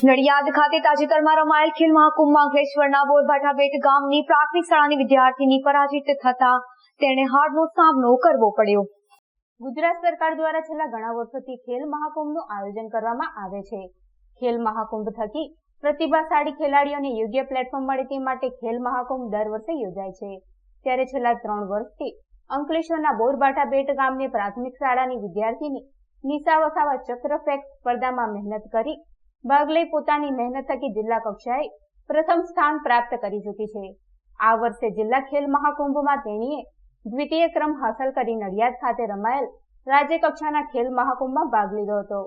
નડિયાદ ખાતે તાજેતરમાં રમાયેલ ખેલ મહાકુંભમાં અંકલેશ્વરના બોરભાઠા બેટ ગામની પ્રાથમિક શાળાની વિદ્યાર્થીની પરાજિત થતા તેણે હારનો સામનો કરવો પડ્યો. ગુજરાત સરકાર દ્વારા છેલ્લા ઘણા વર્ષોથી ખેલ મહાકુંભનું આયોજન કરવામાં આવે છે. ખેલ મહાકુંભ થકી પ્રતિભાશાળી ખેલાડીઓને યોગ્ય પ્લેટફોર્મ મળે તે માટે ખેલ મહાકુંભ દર વર્ષે યોજાય છે. ત્યારે છેલ્લા ત્રણ વર્ષથી અંકલેશ્વરના બોરબાઠા બેટ ગામની પ્રાથમિક શાળાની વિદ્યાર્થીની નિશા વસાવા ચક્ર ફેંક સ્પર્ધામાં મહેનત કરી ભાગ લઈ પોતાની મહેનત થકી જિલ્લા કક્ષાએ પ્રથમ સ્થાન પ્રાપ્ત કરી ચૂકી છે. આ વર્ષે જિલ્લા ખેલ મહાકુંભમાં તેણીએ દ્વિતીય ક્રમ હાંસલ કરી નડિયાદ ખાતે રમાયેલ રાજ્ય કક્ષાના ખેલ મહાકુંભમાં ભાગ લીધો હતો,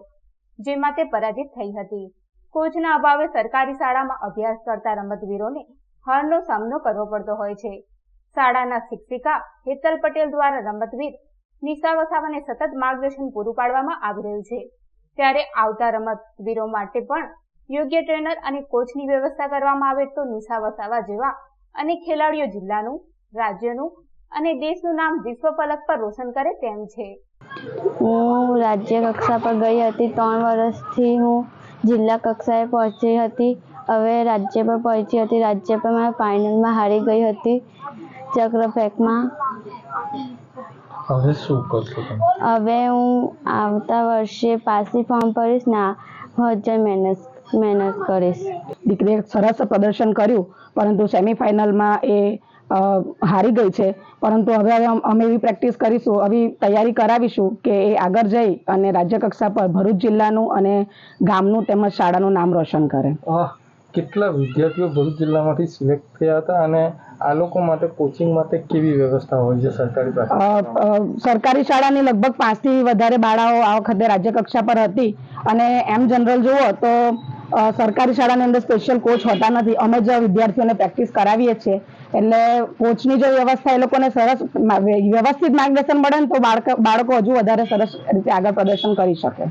જેમાં તે પરાજિત થઈ હતી. કોચના અભાવે સરકારી શાળામાં અભ્યાસ કરતા રમતવીરોને હારનો સામનો કરવો પડતો હોય છે. શાળાના શિક્ષિકા હેતલ પટેલ દ્વારા રમતવીર નિશા વસાવાને સતત માર્ગદર્શન પૂરું પાડવામાં આવી રહ્યું છે. ત્યારે આવતા રમતવીરો માટે પણ યોગ્ય ટ્રેનર અને કોચની વ્યવસ્થા કરવામાં આવે તો નિશા વસાવા જેવા અને ખેલાડીઓ જિલ્લાનું, રાજ્યનું અને દેશનું નામ વિશ્વ પલક પર રોશન કરે તેમ છે. હું રાજ્ય કક્ષા પર ગઈ હતી ત્રણ વર્ષથી હું જિલ્લા કક્ષાએ પહોંચી હતી. હવે રાજ્ય પર પહોંચી હતી. રાજ્ય પર મેં ફાઇનલમાં હારી ગઈ હતી ચક્ર ફેંકમાં હવે શું કરશો તમે? હવે હું આવતા વર્ષે પાસી ફોર્મ ભરીશ ને હજાર મહેનત મહેનત કરીશ. દીકરીએ સરસ પ્રદર્શન કર્યું પરંતુ સેમિફાઇનલમાં એ હારી ગઈ છે. પરંતુ હવે અમે એવી પ્રેક્ટિસ કરીશું આવી તૈયારી કરાવીશું કે એ આગળ જઈ અને રાજ્ય કક્ષા પર ભરૂચ જિલ્લાનું અને ગામનું તેમજ શાળાનું નામ રોશન કરે. કેટલા વિદ્યાર્થીઓ ભરૂચ જિલ્લામાંથી સિલેક્ટ થયા હતા અને આ લોકો માટે કોચિંગ માટે કેવી વ્યવસ્થા હોય છે સરકારી સરકારી શાળાની લગભગ પાંચથી વધારે બાળાઓ આ વખતે રાજ્ય કક્ષા પર હતી. અને એમ જનરલ જુઓ તો સરકારી શાળાની અંદર સ્પેશિયલ કોચ હોતા નથી. અમે જ વિદ્યાર્થીઓને પ્રેક્ટિસ કરાવીએ છીએ. એટલે કોચની જો વ્યવસ્થા એ લોકોને સરસ વ્યવસ્થિત માર્ગદર્શન મળે ને તો બાળકો હજુ વધારે સરસ રીતે આગળ પ્રદર્શન કરી શકે.